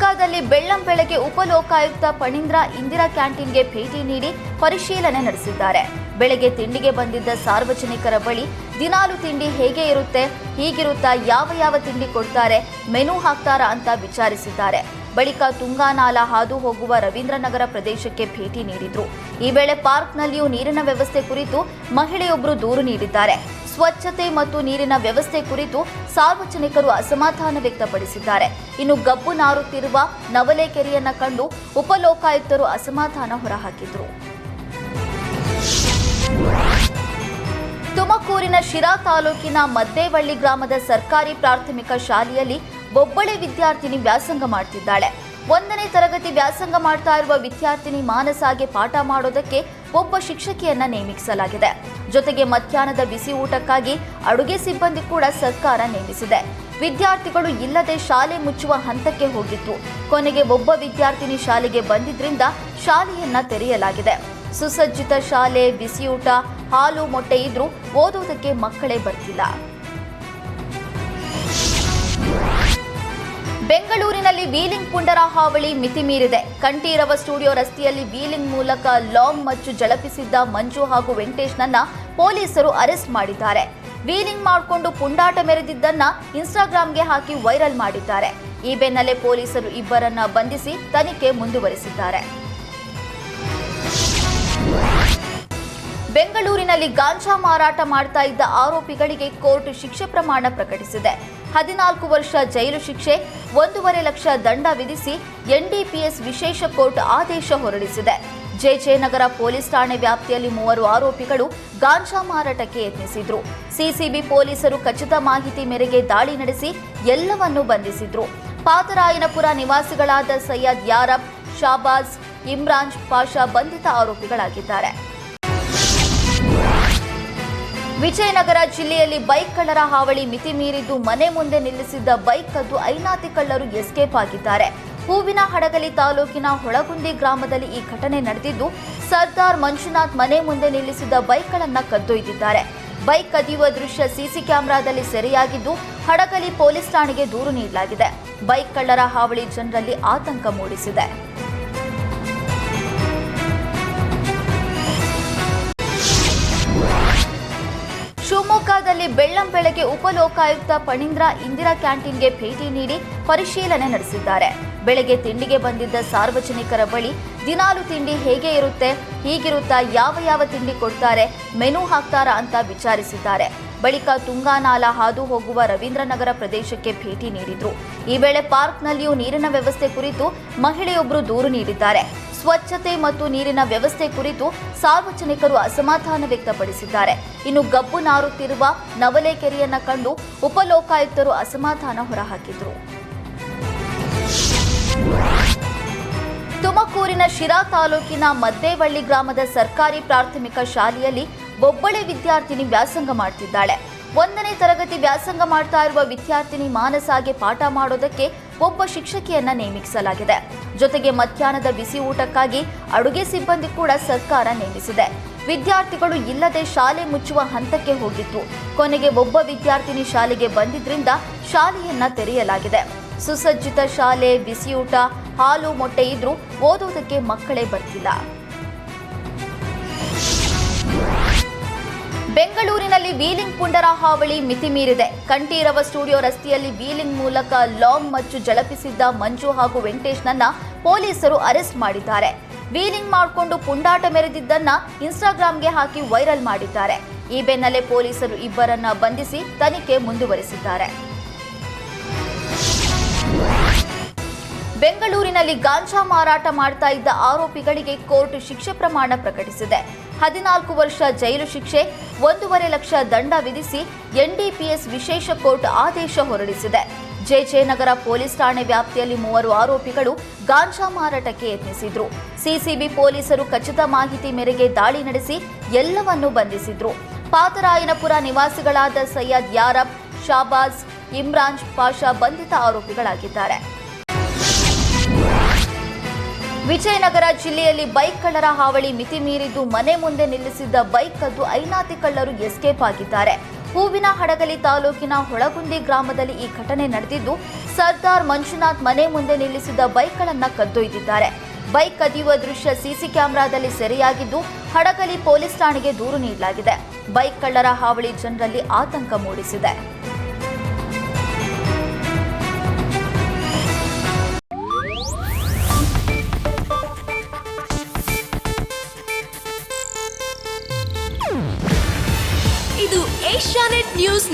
ಶಿವಮೊಗ್ಗದಲ್ಲಿ ಬೆಳ್ಳಂ ಬೆಳಗ್ಗೆ ಉಪಲೋಕಾಯುಕ್ತ ಪಣೀಂದ್ರ ಇಂದಿರಾ ಕ್ಯಾಂಟೀನ್ಗೆ ಭೇಟಿ ನೀಡಿ ಪರಿಶೀಲನೆ ನಡೆಸಿದ್ದಾರೆ. ಬೆಳಗ್ಗೆ ತಿಂಡಿಗೆ ಬಂದಿದ್ದ ಸಾರ್ವಜನಿಕರ ಬಳಿ ದಿನಾಲು ತಿಂಡಿ ಹೇಗೆ ಇರುತ್ತೆ, ಹೀಗಿರುತ್ತಾ ಯಾವ ಯಾವ ತಿಂಡಿ ಕೊಡ್ತಾರೆ, ಮೆನು ಹಾಕ್ತಾರಾ ಅಂತ ವಿಚಾರಿಸಿದ್ದಾರೆ. ಬಳಿಕ ತುಂಗಾನಾಲ ಹಾದು ಹೋಗುವ ರವೀಂದ್ರನಗರ ಪ್ರದೇಶಕ್ಕೆ ಭೇಟಿ ನೀಡಿದ್ರು. ಈ ವೇಳೆ ಪಾರ್ಕ್ನಲ್ಲಿಯೂ ನೀರಿನ ವ್ಯವಸ್ಥೆ ಕುರಿತು ಮಹಿಳೆಯೊಬ್ಬರು ದೂರು ನೀಡಿದ್ದಾರೆ. ಸ್ವಚ್ಛತೆ ಮತ್ತು ನೀರಿನ ವ್ಯವಸ್ಥೆ ಕುರಿತು ಸಾರ್ವಜನಿಕರು ಅಸಮಾಧಾನ ವ್ಯಕ್ತಪಡಿಸಿದ್ದಾರೆ. ಇನ್ನು ಗಬ್ಬು ನಾರುತ್ತಿರುವ ನವಲೆ ಕಂಡು ಉಪಲೋಕಾಯುಕ್ತರು ಅಸಮಾಧಾನ ಹೊರಹಾಕಿದ್ರು. ತುಮಕೂರಿನ ಶಿರಾ ತಾಲೂಕಿನ ಮದ್ದೇವಳ್ಳಿ ಗ್ರಾಮದ ಸರ್ಕಾರಿ ಪ್ರಾಥಮಿಕ ಶಾಲೆಯಲ್ಲಿ ಬೊಬ್ಬಳೆ ವಿದ್ಯಾರ್ಥಿನಿ ವ್ಯಾಸಂಗ ಮಾಡ್ತಿದ್ದಾಳೆ. ಒಂದನೇ ತರಗತಿ ವ್ಯಾಸಂಗ ಮಾಡ್ತಾ ಇರುವ ವಿದ್ಯಾರ್ಥಿನಿ ಮಾನಸಾಗೆ ಪಾಠ ಮಾಡೋದಕ್ಕೆ ಒಬ್ಬ ಶಿಕ್ಷಕಿಯನ್ನ ನೇಮಿಸಲಾಗಿದೆ. ಜೊತೆಗೆ ಮಧ್ಯಾಹ್ನದ ಬಿಸಿ ಊಟಕ್ಕಾಗಿ ಅಡುಗೆ ಸಿಬ್ಬಂದಿ ಕೂಡ ಸರ್ಕಾರ ನೇಮಿಸಿದೆ. ವಿದ್ಯಾರ್ಥಿಗಳು ಇಲ್ಲದೆ ಶಾಲೆ ಮುಚ್ಚುವ ಹಂತಕ್ಕೆ ಹೋಗಿತ್ತು ಕೊನೆಗೆ ಒಬ್ಬ ವಿದ್ಯಾರ್ಥಿನಿ ಶಾಲೆಗೆ ಬಂದಿದ್ರಿಂದ ಶಾಲೆಯನ್ನ ತೆರೆಯಲಾಗಿದೆ. ಸುಸಜ್ಜಿತ ಶಾಲೆ ಬಿಸಿಯೂಟ ಹಾಲು ಮೊಟ್ಟೆ ಇದ್ರೂ ಓದೋದಕ್ಕೆ ಮಕ್ಕಳೇ ಬರ್ತಿಲ್ಲ. ಬೆಂಗಳೂರಿನಲ್ಲಿ ವೀಲಿಂಗ್ ಪುಂಡರ ಹಾವಳಿ ಮಿತಿ ಮೀರಿದೆ. ಕಂಠೀರವ ಸ್ಟುಡಿಯೋ ರಸ್ತೆಯಲ್ಲಿ ವೀಲಿಂಗ್ ಮೂಲಕ ಲಾಂಗ್ ಮಚ್ಚು ಜಳಪಿಸಿದ್ದ ಮಂಜು ಹಾಗೂ ವೆಂಕಟೇಶ್ನನ್ನ ಪೊಲೀಸರು ಅರೆಸ್ಟ್ ಮಾಡಿದ್ದಾರೆ. ವೀಲಿಂಗ್ ಮಾಡಿಕೊಂಡು ಪುಂಡಾಟ ಮೆರೆದಿದ್ದನ್ನ ಇನ್ಸ್ಟಾಗ್ರಾಮ್ಗೆ ಹಾಕಿ ವೈರಲ್ ಮಾಡಿದ್ದಾರೆ. ಈ ಬೆನ್ನಲ್ಲೇ ಪೊಲೀಸರು ಇಬ್ಬರನ್ನ ಬಂಧಿಸಿ ತನಿಖೆ ಮುಂದುವರಿಸಿದ್ದಾರೆ. ಬೆಂಗಳೂರಿನಲ್ಲಿ ಗಾಂಜಾ ಮಾರಾಟ ಮಾಡ್ತಾ ಇದ್ದ ಆರೋಪಿಗಳಿಗೆ ಕೋರ್ಟ್ ಶಿಕ್ಷೆ ಪ್ರಮಾಣ ಪ್ರಕಟಿಸಿದೆ. ಹದಿನಾಲ್ಕು ವರ್ಷ ಜೈಲು ಶಿಕ್ಷೆ, ಒಂದೂವರೆ ಲಕ್ಷ ದಂಡ ವಿಧಿಸಿ ಎನ್ಡಿಪಿಎಸ್ ವಿಶೇಷ ಕೋರ್ಟ್ ಆದೇಶ ಹೊರಡಿಸಿದೆ. ಜೆಜೆನಗರ ಪೊಲೀಸ್ ಠಾಣೆ ವ್ಯಾಪ್ತಿಯಲ್ಲಿ ಮೂವರು ಆರೋಪಿಗಳು ಗಾಂಜಾ ಮಾರಾಟಕ್ಕೆ ಯತ್ನಿಸಿದ್ರು. ಸಿಸಿಬಿ ಪೊಲೀಸರು ಖಚಿತ ಮಾಹಿತಿ ಮೇರೆಗೆ ದಾಳಿ ನಡೆಸಿ ಎಲ್ಲವನ್ನೂ ಬಂಧಿಸಿದ್ರು. ಪಾತರಾಯನಪುರ ನಿವಾಸಿಗಳಾದ ಸೈಯದ್ ಯಾರಬ್, ಶಾಬಾಜ್, ಇಮ್ರಾನ್ ಪಾಷಾ ಬಂಧಿತ ಆರೋಪಿಗಳಾಗಿದ್ದಾರೆ. ವಿಜಯನಗರ ಜಿಲ್ಲೆಯಲ್ಲಿ ಬೈಕ್ ಕಳ್ಳರ ಹಾವಳಿ ಮಿತಿ ಮೀರಿದ್ದು ಮನೆ ಮುಂದೆ ನಿಲ್ಲಿಸಿದ್ದ ಬೈಕ್ ಕದ್ದು ಐನಾತಿ ಕಳ್ಳರು ಎಸ್ಕೇಪ್ ಆಗಿದ್ದಾರೆ. ಹೂವಿನ ಹಡಗಲಿ ತಾಲೂಕಿನ ಹೊಳಗುಂದಿ ಗ್ರಾಮದಲ್ಲಿ ಈ ಘಟನೆ ನಡೆದಿದ್ದು, ಸರ್ದಾರ್ ಮಂಜುನಾಥ್ ಮನೆ ಮುಂದೆ ನಿಲ್ಲಿಸಿದ್ದ ಬೈಕ್ಗಳನ್ನ ಕದ್ದೊಯ್ದಿದ್ದಾರೆ. ಬೈಕ್ ಕದಿಯುವ ದೃಶ್ಯ ಸಿಸಿ ಕ್ಯಾಮೆರಾದಲ್ಲಿ ಸೆರೆಯಾಗಿದ್ದು, ಹಡಗಲಿ ಪೊಲೀಸ್ ಠಾಣೆಗೆ ದೂರು ನೀಡಲಾಗಿದೆ. ಬೈಕ್ ಕಳ್ಳರ ಹಾವಳಿ ಜನರಲ್ಲಿ ಆತಂಕ ಮೂಡಿಸಿದೆ. ಶಿವಮೊಗ್ಗದಲ್ಲಿ ಬೆಳ್ಳಂ ಬೆಳಗ್ಗೆ ಉಪಲೋಕಾಯುಕ್ತ ಪಣೀಂದ್ರ ಇಂದಿರಾ ಕ್ಯಾಂಟೀನ್ಗೆ ಭೇಟಿ ನೀಡಿ ಪರಿಶೀಲನೆ ನಡೆಸಿದ್ದಾರೆ. ಬೆಳಗ್ಗೆ ತಿಂಡಿಗೆ ಬಂದಿದ್ದ ಸಾರ್ವಜನಿಕರ ಬಳಿ ದಿನಾಲು ತಿಂಡಿ ಹೇಗೆ ಇರುತ್ತೆ, ಹೀಗಿರುತ್ತಾ ಯಾವ ಯಾವ ತಿಂಡಿ ಕೊಡ್ತಾರೆ, ಮೆನು ಹಾಕ್ತಾರಾ ಅಂತ ವಿಚಾರಿಸಿದ್ದಾರೆ. ಬಳಿಕ ತುಂಗಾನಾಲ ಹಾದು ಹೋಗುವ ರವೀಂದ್ರನಗರ ಪ್ರದೇಶಕ್ಕೆ ಭೇಟಿ ನೀಡಿದ್ರು. ಈ ವೇಳೆ ಪಾರ್ಕ್ನಲ್ಲಿಯೂ ನೀರಿನ ವ್ಯವಸ್ಥೆ ಕುರಿತು ಮಹಿಳೆಯೊಬ್ಬರು ದೂರು ನೀಡಿದ್ದಾರೆ. ಸ್ವಚ್ಛತೆ ಮತ್ತು ನೀರಿನ ವ್ಯವಸ್ಥೆ ಕುರಿತು ಸಾರ್ವಜನಿಕರು ಅಸಮಾಧಾನ ವ್ಯಕ್ತಪಡಿಸಿದ್ದಾರೆ. ಇನ್ನು ಗಬ್ಬು ನಾರುತ್ತಿರುವ ನವಲೆ ಕೆರೆಯನ್ನ ಕಂಡು ಉಪಲೋಕಾಯುಕ್ತರು ಅಸಮಾಧಾನ ಹೊರಹಾಕಿದ್ರು. ತುಮಕೂರಿನ ಶಿರಾ ತಾಲೂಕಿನ ಮದ್ದೇವಳ್ಳಿ ಗ್ರಾಮದ ಸರ್ಕಾರಿ ಪ್ರಾಥಮಿಕ ಶಾಲೆಯಲ್ಲಿ ಒಬ್ಬಳೆ ವಿದ್ಯಾರ್ಥಿನಿ ವ್ಯಾಸಂಗ ಮಾಡ್ತಿದ್ದಾಳೆ. ಒಂದನೇ ತರಗತಿ ವ್ಯಾಸಂಗ ಮಾಡ್ತಾ ಇರುವ ವಿದ್ಯಾರ್ಥಿನಿ ಮಾನಸಾಗೆ ಪಾಠ ಮಾಡೋದಕ್ಕೆ ಒಬ್ಬ ಶಿಕ್ಷಕಿಯನ್ನ ನೇಮಿಸಲಾಗಿದೆ. ಜೊತೆಗೆ ಮಧ್ಯಾಹ್ನದ ಬಿಸಿ ಊಟಕ್ಕಾಗಿ ಅಡುಗೆ ಸಿಬ್ಬಂದಿ ಕೂಡ ಸರ್ಕಾರ ನೇಮಿಸಿದೆ. ವಿದ್ಯಾರ್ಥಿಗಳು ಇಲ್ಲದೆ ಶಾಲೆ ಮುಚ್ಚುವ ಹಂತಕ್ಕೆ ಹೋಗಿತ್ತು ಕೊನೆಗೆ ಒಬ್ಬ ವಿದ್ಯಾರ್ಥಿನಿ ಶಾಲೆಗೆ ಬಂದಿದ್ರಿಂದ ಶಾಲೆಯನ್ನ ತೆರೆಯಲಾಗಿದೆ. ಸುಸಜ್ಜಿತ ಶಾಲೆ ಬಿಸಿಯೂಟ ಹಾಲು ಮೊಟ್ಟೆ ಇದ್ರೂ ಓದೋದಕ್ಕೆ ಮಕ್ಕಳೇ ಬರ್ತಿಲ್ಲ. ಬೆಂಗಳೂರಿನಲ್ಲಿ ವೀಲಿಂಗ್ ಪುಂಡರ ಹಾವಳಿ ಮಿತಿ ಮೀರಿದೆ ಕಂಠೀರವ ಸ್ಟುಡಿಯೋ ರಸ್ತೆಯಲ್ಲಿ ವೀಲಿಂಗ್ ಮೂಲಕ ಲಾಂಗ್ ಮಚ್ಚು ಜಳಪಿಸಿದ್ದ ಮಂಜು ಹಾಗೂ ವೆಂಕಟೇಶ್ನನ್ನ ಪೊಲೀಸರು ಅರೆಸ್ಟ್ ಮಾಡಿದ್ದಾರೆ. ವೀಲಿಂಗ್ ಮಾಡಿಕೊಂಡು ಪುಂಡಾಟ ಮೆರೆದಿದ್ದನ್ನ ಇನ್ಸ್ಟಾಗ್ರಾಮ್ಗೆ ಹಾಕಿ ವೈರಲ್ ಮಾಡಿದ್ದಾರೆ. ಈ ಬೆನ್ನಲ್ಲೇ ಪೊಲೀಸರು ಇಬ್ಬರನ್ನ ಬಂಧಿಸಿ ತನಿಖೆ ಮುಂದುವರಿಸಿದ್ದಾರೆ. ಬೆಂಗಳೂರಿನಲ್ಲಿ ಗಾಂಜಾ ಮಾರಾಟ ಮಾಡ್ತಾ ಇದ್ದ ಆರೋಪಿಗಳಿಗೆ ಕೋರ್ಟ್ ಶಿಕ್ಷೆ ಪ್ರಮಾಣ ಪ್ರಕಟಿಸಿದೆ. ಹದಿನಾಲ್ಕು ವರ್ಷ ಜೈಲು ಶಿಕ್ಷೆ, ಒಂದೂವರೆ ಲಕ್ಷ ದಂಡ ವಿಧಿಸಿ ಎನ್ಡಿಪಿಎಸ್ ವಿಶೇಷ ಕೋರ್ಟ್ ಆದೇಶ ಹೊರಡಿಸಿದೆ. ಜೆಜೆ ನಗರ ಪೊಲೀಸ್ ಠಾಣೆ ವ್ಯಾಪ್ತಿಯಲ್ಲಿ ಮೂವರು ಆರೋಪಿಗಳು ಗಾಂಜಾ ಮಾರಾಟಕ್ಕೆ ಯತ್ನಿಸಿದ್ರು. ಸಿಸಿಬಿ ಪೊಲೀಸರು ಖಚಿತ ಮಾಹಿತಿ ಮೇರೆಗೆ ದಾಳಿ ನಡೆಸಿ ಎಲ್ಲವನ್ನೂ ಬಂಧಿಸಿದ್ರು. ಪಾತರಾಯನಪುರ ನಿವಾಸಿಗಳಾದ ಸೈಯದ್ ಯಾರಬ್, ಶಾಬಾಜ್, ಇಮ್ರಾನ್ ಪಾಷಾ ಬಂಧಿತ ಆರೋಪಿಗಳಾಗಿದ್ದಾರೆ. ವಿಜಯನಗರ ಜಿಲ್ಲೆಯಲ್ಲಿ ಬೈಕ್ ಕಳ್ಳರ ಹಾವಳಿ ಮಿತಿ ಮೀರಿದ್ದು ಮನೆ ಮುಂದೆ ನಿಲ್ಲಿಸಿದ್ದ ಬೈಕ್ ಕದ್ದು ಐನಾತಿ ಕಳ್ಳರು ಎಸ್ಕೇಪ್ ಆಗಿದ್ದಾರೆ. ಹೂವಿನ ಹಡಗಲಿ ತಾಲೂಕಿನ ಹೊಳಗುಂದಿ ಗ್ರಾಮದಲ್ಲಿ ಈ ಘಟನೆ ನಡೆದಿದ್ದು, ಸರ್ದಾರ್ ಮಂಜುನಾಥ್ ಮನೆ ಮುಂದೆ ನಿಲ್ಲಿಸಿದ ಬೈಕ್ಗಳನ್ನು ಕದ್ದೊಯ್ದಿದ್ದಾರೆ ಬೈಕ್ ಕದಿಯುವ ದೃಶ್ಯ ಸಿಸಿ ಕ್ಯಾಮೆರಾದಲ್ಲಿ ಸೆರೆಯಾಗಿದ್ದು, ಹಡಗಲಿ ಪೊಲೀಸ್ ಠಾಣೆಗೆ ದೂರು ನೀಡಲಾಗಿದೆ. ಬೈಕ್ ಕಳ್ಳರ ಹಾವಳಿ ಜನರಲ್ಲಿ ಆತಂಕ ಮೂಡಿಸಿದೆ.